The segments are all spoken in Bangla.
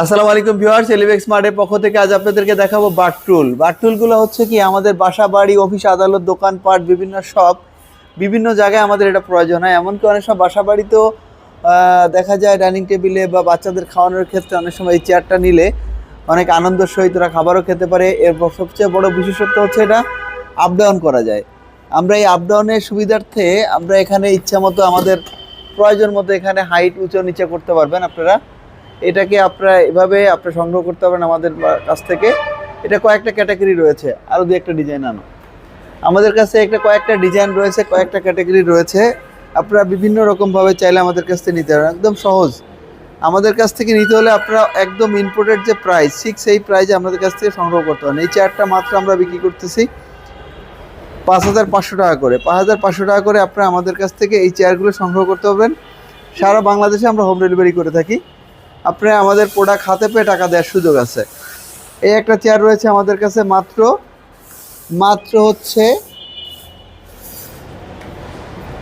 আসসালামু আলাইকুম ভিউয়ার্স এলিবেক্স স্মার্টের পক্ষ থেকে আজ আপনাদেরকে দেখাবো বাটটুল বাটটুলগুলো হচ্ছে কি, আমাদের বাসা বাড়ি, অফিস, আদালত, দোকানপাট, বিভিন্ন শপ, বিভিন্ন জায়গায় আমাদের এটা প্রয়োজন হয়। এমনকি অনেক সব বাসা বাড়িতেও দেখা যায় ডাইনিং টেবিলে বা বাচ্চাদের খাওয়ানোর ক্ষেত্রে অনেক সময় এই চেয়ারটা নিলে অনেক আনন্দের সহিত ওরা খাবারও খেতে পারে। এর সবচেয়ে বড় বিশেষত্ব হচ্ছে এটা আপ ডাউন করা যায়। আমরা এই আপ ডাউনের সুবিধার্থে আমরা এখানে ইচ্ছা মতো আমাদের প্রয়োজন মতো এখানে হাইট উঁচু নিচে করতে পারবেন আপনারা। এটাকে আপনারা এভাবে আপনারা সংগ্রহ করতে পারেন আমাদের কাছ থেকে। এটা কয়েকটা ক্যাটাগরি রয়েছে আরও দু একটা ডিজাইন আনো। আমাদের কাছে একটা কয়েকটা ডিজাইন রয়েছে, কয়েকটা ক্যাটাগরি রয়েছে। আপনারা বিভিন্ন রকমভাবে চাইলে আমাদের কাছ থেকে নিতে পারেন, একদম সহজ। আমাদের কাছ থেকে নিতে হলে আপনারা একদম ইম্পোর্টেড যে প্রাইস ঠিক সেই প্রাইসে আমাদের কাছ থেকে সংগ্রহ করতে পারেন। এই চেয়ারটা মাত্র আমরা বিক্রি করতেছি পাঁচ হাজার পাঁচশো টাকা করে। পাঁচ হাজার পাঁচশো টাকা করে আপনারা আমাদের কাছ থেকে এই চেয়ারগুলো সংগ্রহ করতে পারবেন। সারা বাংলাদেশে আমরা হোম ডেলিভারি করে থাকি। আপনারা আমাদের প্রোডাক্ট হাতে পেয়ে টাকা দেওয়ার সুযোগ আছে। এই একটা চেয়ার রয়েছে আমাদের কাছে মাত্র মাত্র হচ্ছে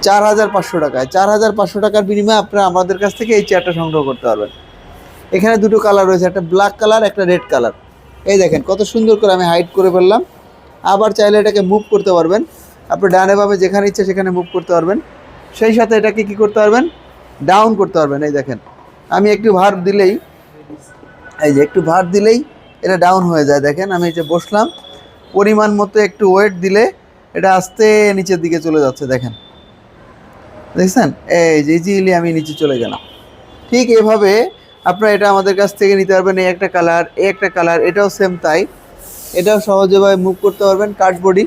চার হাজার পাঁচশো টাকায়। চার হাজার পাঁচশো টাকার বিনিময়ে আপনারা আমাদের কাছ থেকে এই চেয়ারটা সংগ্রহ করতে পারবেন। এখানে দুটো কালার রয়েছে, একটা ব্ল্যাক কালার একটা রেড কালার এই দেখেন, কত সুন্দর করে আমি হাইড করে ফেললাম। আবার চাইলে এটাকে মুভ করতে পারবেন। আপনি ডানে বামে যেখানে ইচ্ছে সেখানে মুভ করতে পারবেন। সেই সাথে এটাকে কি করতে পারবেন? ডাউন করতে পারবেন, এই দেখেন। আমি একটু ভার দিলেই, এই যে একটু ভার দিলেই এটা ডাউন হয়ে যায়। দেখেন, আমি এই যে বসলাম, পরিমাণ মতো একটু ওয়েট দিলে এটা আস্তে নিচের দিকে চলে যাচ্ছে, দেখেন। দেখছেন? এই যে ইজিলি আমি নিচে চলে গেলাম। ঠিক এভাবে আপনারা এটা আমাদের কাছ থেকে নিতে পারবেন, এই একটা কালার এই একটা কালার এটাও সেম তাই। এটাও সহজেভাবে মুভ করতে পারবেন কাঠবডি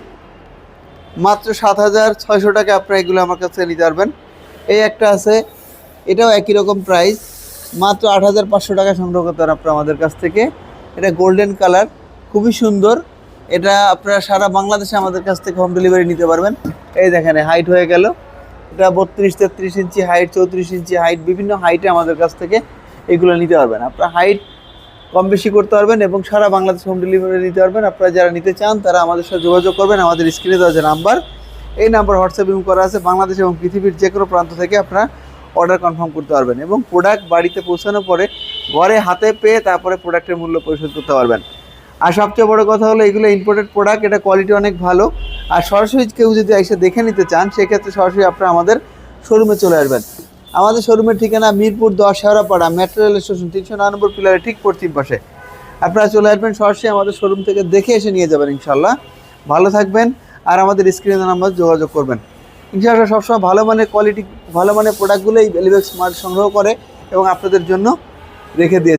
মাত্র সাত হাজার ছয়শো টাকা আপনারা এগুলো আমার কাছ নিতে পারবেন। এই একটা আছে, এটাও একই রকম প্রাইস মাত্র আট হাজার পাঁচশো টাকা সংগ্রহ করতে আপনারা আমাদের কাছ থেকে। এটা গোল্ডেন কালার খুবই সুন্দর। এটা আপনারা সারা বাংলাদেশে আমাদের কাছ থেকে হোম ডেলিভারি নিতে পারবেন। এই দেখেন হাইট হয়ে গেল। এটা বত্রিশ, তেত্রিশ ইঞ্চি হাইট চৌত্রিশ ইঞ্চি হাইট বিভিন্ন হাইটে আমাদের কাছ থেকে এগুলো নিতে পারবেন। আপনারা হাইট কম বেশি করতে পারবেন এবং সারা বাংলাদেশ হোম ডেলিভারি নিতে পারবেন। আপনারা যারা নিতে চান, তারা আমাদের সাথে যোগাযোগ করবেন। আমাদের স্ক্রিনে দেওয়া যে নাম্বার এই নাম্বার হোয়াটসঅ্যাপ করা আছে। বাংলাদেশ এবং পৃথিবীর যে কোনো প্রান্ত থেকে আপনারা অর্ডার কনফার্ম করতে পারবেন এবং প্রোডাক্ট বাড়িতে পৌঁছানোর পরে ঘরে হাতে পেয়ে তারপরে প্রোডাক্টের মূল্য পরিশোধ করতে পারবেন। আর সবচেয়ে বড় কথা হলো, এগুলো ইম্পোর্টেড প্রোডাক্ট এটা কোয়ালিটি অনেক ভালো। আর সরাসরি কেউ যদি এসে দেখে নিতে চান, সেক্ষেত্রে সরাসরি আপনারা আমাদের শোরুমে চলে আসবেন। আমাদের শোরুমের ঠিকানা মিরপুর দশ শেওড়াপাড়া মেট্রো রেল স্টেশন তিনশো নয় নম্বর পিলারের ঠিক পশ্চিম পাশে। আপনারা চলে আসবেন, সরাসরি আমাদের শোরুম থেকে দেখে এসে নিয়ে যাবেন ইনশাল্লাহ ভালো থাকবেন, আর আমাদের স্ক্রিনে নাম্বার যোগাযোগ করবেন। ইনশাআল্লাহ সবসময় ভালো মানের কোয়ালিটি ভালো মানের প্রোডাক্টগুলোই এলিবেক্স স্মার্ট সংগ্রহ করে এবং আপনাদের জন্য রেখে দিয়ে